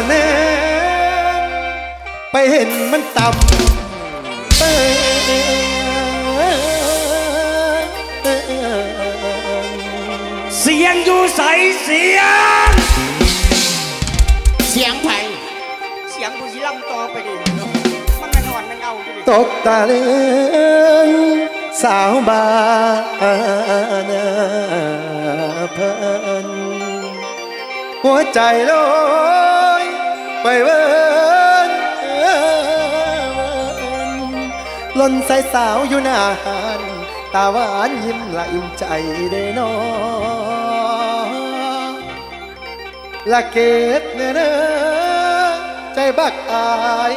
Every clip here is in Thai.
นนไปเห็นมันต่ำเอ้เสียงอยู่ใสเสียง เสียงไผ่เสียงผู้สิลำต่อไปดิมันไม่นอนไม่เอาดิตกตาเลือนสาวบานเพิ่นหัวใจโลอย ไปเวินหล่นใส่สาวอยู่หน้าหานตาหวานยิ้มละอิ่มใจได้นอละเกดเนื้อเนื้อใจบักอาย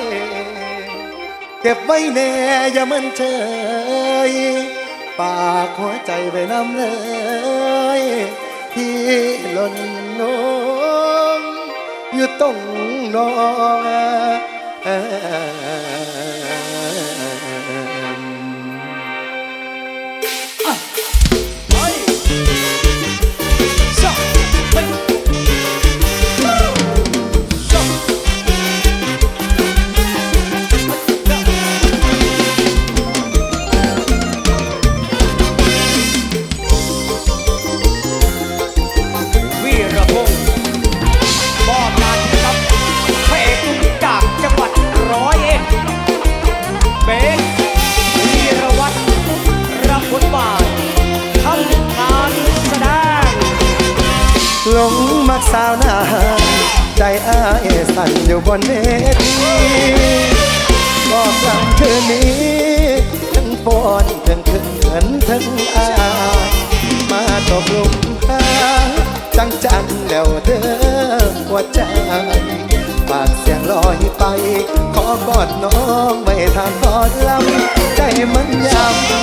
เก็บไว้แน่อย่ามันเฉยปากหัวใจไปน้ำเลยที่หล่นลง อยู่ตร อ้ายสั่นอยู่บนเวทีบอกลำคืนนี้ทั้งปอนทั้งเขินทั้งอายมาตกลุมหาจังจังแล้วเด้อหัวใจปากเสียงลอยไป ขอกอดน้องไว้ทางกอดลำใจมันย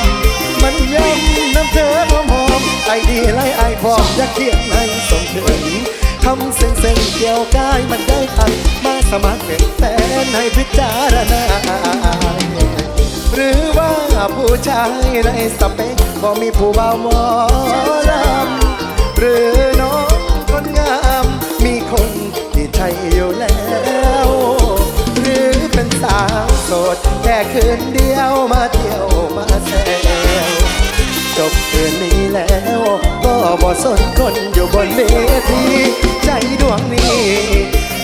ำมันยำน้ำเธอหอมหอมไอดีไลไอพอมอยากเคียงในส่งถึง ทำเส้นเส้นเกี่ยวกายมันได้ทันมาสมัครเป็นแฟนให้พิจารณา หรือว่าผู้ชายในสเปคบ่มีผู้บ่าวหมอลำหรือน้องคนงาม มีคนที่ใช่อยู่แล้ว หรือเป็นสาวโสดแค่คืนเดียวมาเที่ยวมาแซว จบคืนนี้แล้วก็บ่สนคนอยู่บนเวทีใจดวงนี้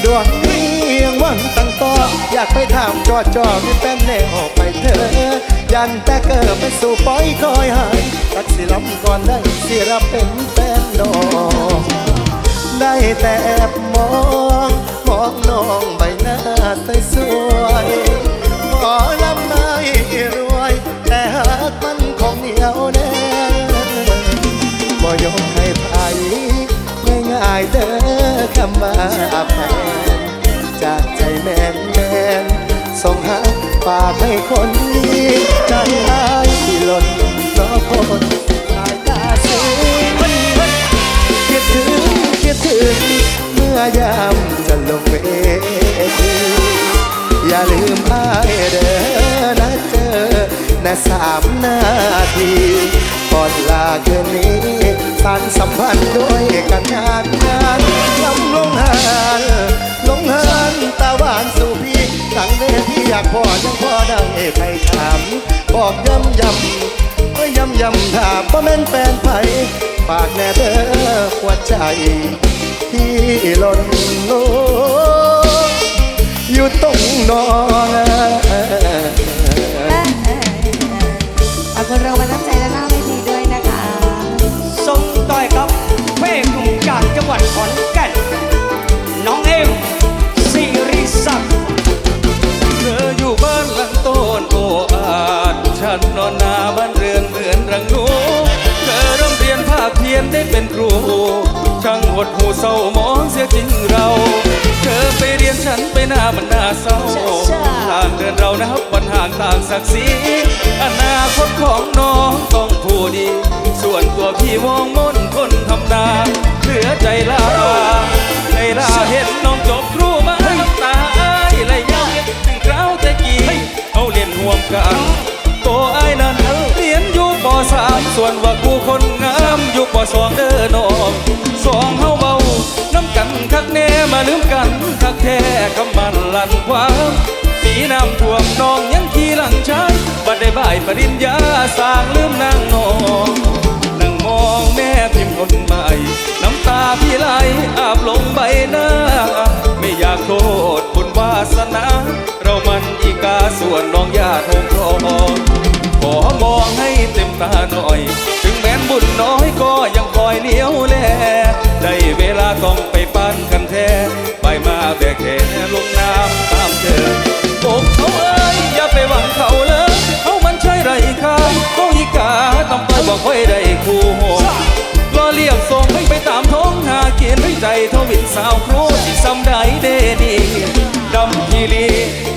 ดวงนี้ยังหวังตั้งต่ออยากไปถามจอจอมีแฟนแน่ออกไปเถอะยันแต่เกิดไปสู่ปอยคอยหายตักสิลำก่อนได้สิรับเป็นแฟนดอกได้แต่แอบมองมองน้องใบหน้าสวยๆขอลำไม่ายเด้อคำว่าแฟนจากใจแมนแมนส่งหาฝากให้คนนี้ใจอายที่หล่นเพราะคนสายตาสูงคิดถึงคิดถึงเมื่อยามจะลงเวทีอย่าลืมอายเด้อนะเจอ นะสามนาทีก่อนลาคืนนี้สานสัมพันธ์ด้วยกันงานงานลำลงหานลงหานตาหวานสู่พี่ตั้งเวทีอยากพอยังพอได้ใครถามบอกย้ำย้ำก็ย้ำย้ำถามว่าแม่นแฟนไผฝากแน่เด้อหัวใจ ที่หล่นลงอยู่ตรงนอน คนเรามาน้ำใจและหน้าเวทีด้วยนะคะส่งต่อยกับพระเอกหนุ่มจากจังหวัดขอนแก่น น้องเอ็มสิริศักดิ์เธออยู่บ้านหลังโต้นโออาดฉันนอนหนาบ้านเรือนเหมือนรังนูเธอเริ่มเรียนภาคเพียนได้เป็นครู ช่างหดหูเศร้ามองเสียจริงเรา เธอไปเรียนฉันไปหน้ามันน่าเศร้าทางเดินเรานับวันห่างต่างศักดิ์ศรีอนา ดี ส่วนตัวพี่มองมนคนทำนาเหลือใจลาในลาเห็นน้องจบครูมาน้ำตาไหลยังถึงคราวต่กี้เอาเรียนห่วมกันตัวไอ้ายนั้นเรียนอยู่ปสามส่วนว่ากูคนงามอยู่ปสองเด้อน้องสองเฮาเบาน้ำกันคักแน่มาลืมกันคักแท้คำมันลันความปีน้ำท่วมน้องยัง หลังชายบัดได้บ่ายปริญญาสร้างลืมนางนองนั่งมองแม่พิมพ์คนใหม่ น้ำตาพี่ไหลอาบลงใบหน้า ไม่อยากโทษบุญวาสนา เรามันอีกาส่วนน้องญาติหงทองขอมองให้เต็มตาหน่อย ถึงแม้นบุญน้อยก็ยังคอยเลี้ยวแลได้เวลาต้องไปปั้นกันแท้ไปมาแบกแขนลง เขาเลยเขามันใช่ไรค่าก็อีกาต้องไปบอกค่อยได้คู่หงรอเรียกส่งให้ไปตามท้องหาเกียนให้ใจทวินสาวครูที่ซ้ำได้เดดีดำทีลี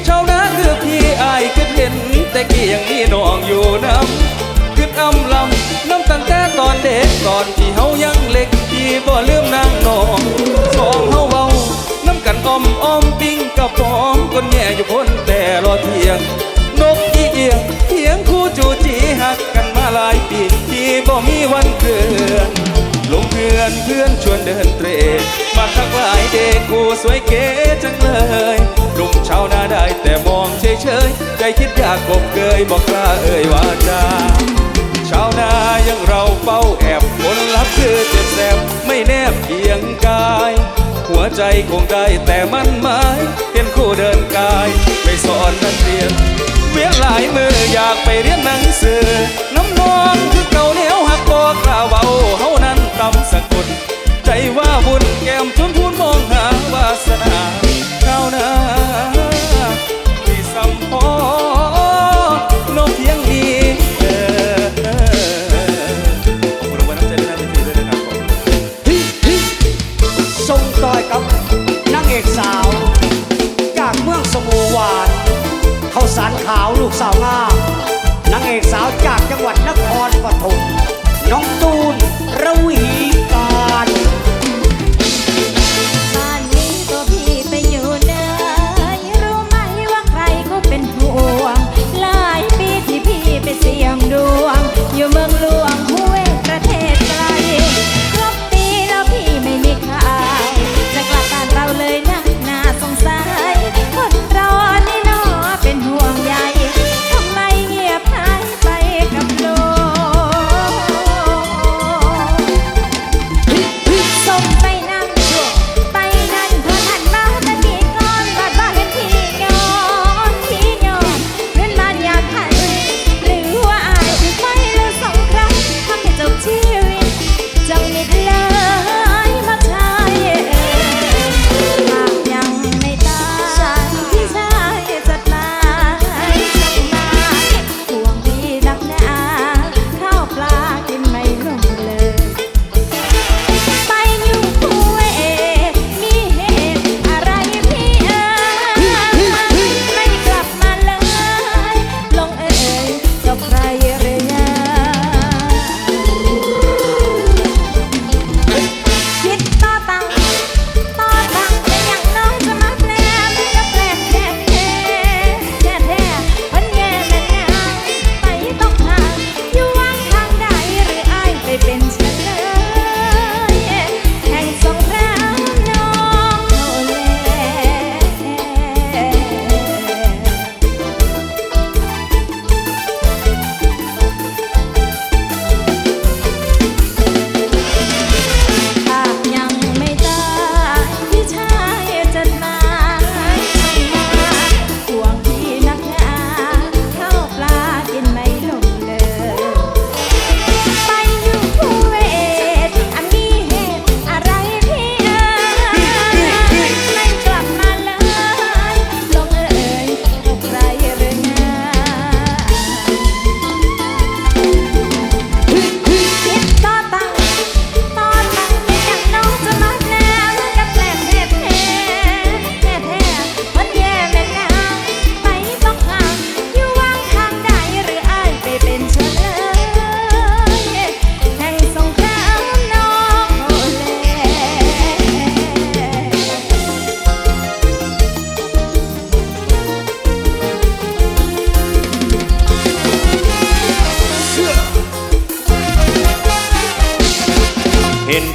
ชาวนาคือพี่อายคือเห็น แต่กี้ยังมีน้องอยู่น้ำขึ้นอำลำน้ำตั้งแต่ตอนเด็กตอนที่เฮายังเล็กที่บ่ลืมนางนองสองเฮาเบาน้ำกันอ้อมอ้อมปิ้งกับพร้อมคนแย่อยู่พ้นแต่รอเที่ยง เอียงเถียงคู่จูจีหักกันมาหลายปีที่บ่มีวันเกินลงเพื่อนเพื่อนชวนเดินเตรมาทักหลายเด็กกูสวยเก๋จังเลยรุ่มชาวนาได้แต่มองเฉยเฉยๆ ใจคิดอยากกบเกยบอกกล้าเอ่ยวาจาชาวนายังเราเฝ้าแอบผลลัพธ์คือเจ็บแสบไม่แนบเคียงกาย หัวใจคงได้แต่มันหมายเห็นคู่เดินกาย ไม่สอนนักเรียน เวียนหลายมืออยากไปเรียนหนังสือน้ำนอง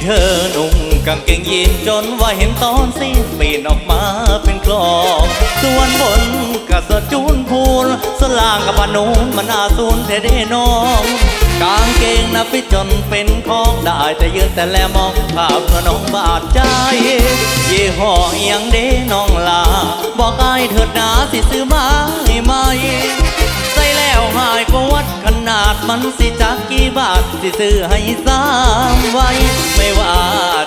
ธอนุ่งกางเกงยีนจนว่าเห็นตอนสิ้นปีนออกมาเป็นคลอกส่วนบนกับสจูนพูนสลางกับพนุนมันอาสูนเทเดน้อง กางเกงนะฟิตจนเป็นของได้แต่ยืนแต่แลมองภาพพน้องบาดใจ ยี่ห้อเอียงเด้น้องลา บอกไอายเถิดนาสิซื้อมาให้ไหมาดมันสิจากกี่บาทสิซื้อให้สามไว้ ไม่ว่า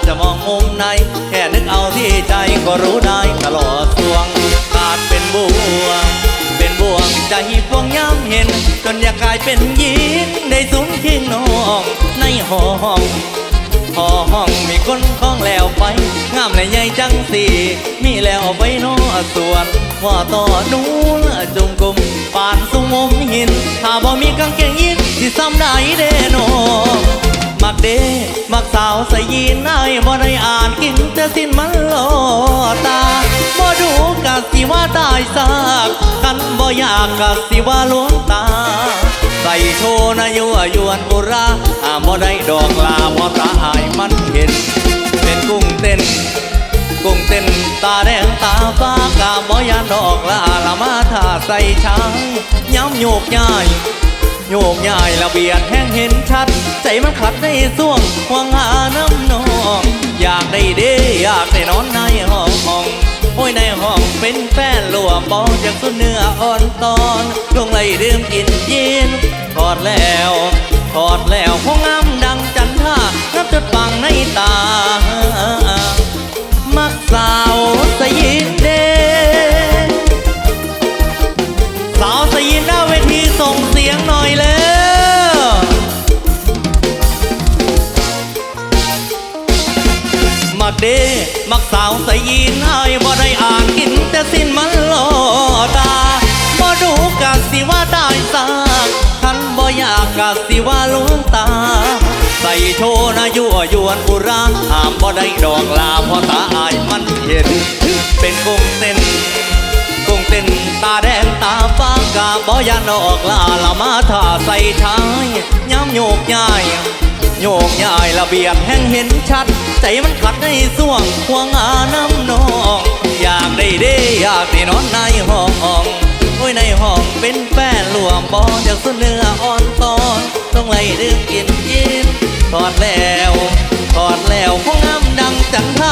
จะมองมุมไหน แค่นึกเอาที่ใจก็รู้ได้ตลอดสวงอาจเป็นบวง เป็นบ่วงใจพวงย้ำเห็น จนอยากกลายเป็นหญิงได้สูงเคียงน้องในห้องห้องมีคนคล้องแล้วไป งามและใหญ่จังสีมีแล้วไปน้อง ส่วนว่าต่อนู้นจุงกุมปานสุงมหิน ถ้าบ่มีกางเกงยีนสิซ้ำได้เด้นอมักเดมักสาวใส่ยีนไอ้ายบ่ได้อ่านกินแต่สิ้นมันโลตาบ่ดูกะสิว่าตายซากกันบ่อยากกะสิว่าลวงตาใส่โชนะยัวยวนอุราอาบ่ได้ดอกลาเพราตาอายมันเห็น เป็นกุ้งเต้น ตาแดงตาฟ้ากาบ่ยานดอกลาละมาท่าใส่ชายย้ำโยกย้ายโยกย้ายละเบียดแห้งเห็นชัด ใจมันขัดในส่วงห่วงหาน้ำนองอยากได้เด้อยากได้นอนในห้องห้องโอ้ยในห้องเป็นแฟนหลวมบอจากสุดเนื้ออ่อนตอนลงไหลดื่มกินเย็นถอดแล้วถอดแล้วคงงามดังจันท่านับจดฟังในตา ว่าลวงตา ใส่โชนะยั่วยวนอุราห้ามบ่ได้ดอกลาเพราะตาอายมันเห็น เป็นกงเต้นกงเต้นตาแดงตาฟ้ากาบอยานออกลาละมาท่าใส่ชายย้ำโยกย้ายโยกย้ายระเบียบแห่งเห็นชัด ใจมันขัดในส่วงห่วงอาน้ำนอง อยากได้เด้อยากได้นอนในห้องโอ้ยในห้องเป็นแฟนหลวมบอจากสุดเนื้ออ่อนตอน ต้องไล่ดื่มกินยินถอดแล้วถอดแล้วคงงามดังจังท่า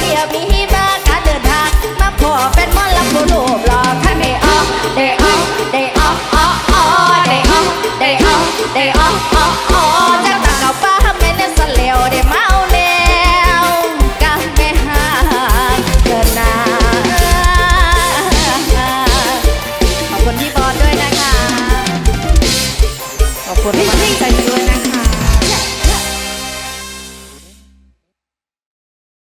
ที่ยวมีบ้าการเดินทางมาพอเป็นมอลำบุรูปหลอกท่านได้ออกได้ออกได้ออกออกออกได้ออกได้ออกได้ออกออกออกจะตักเอาป้าแม่เนี่ยสเลวได้มาเอาเล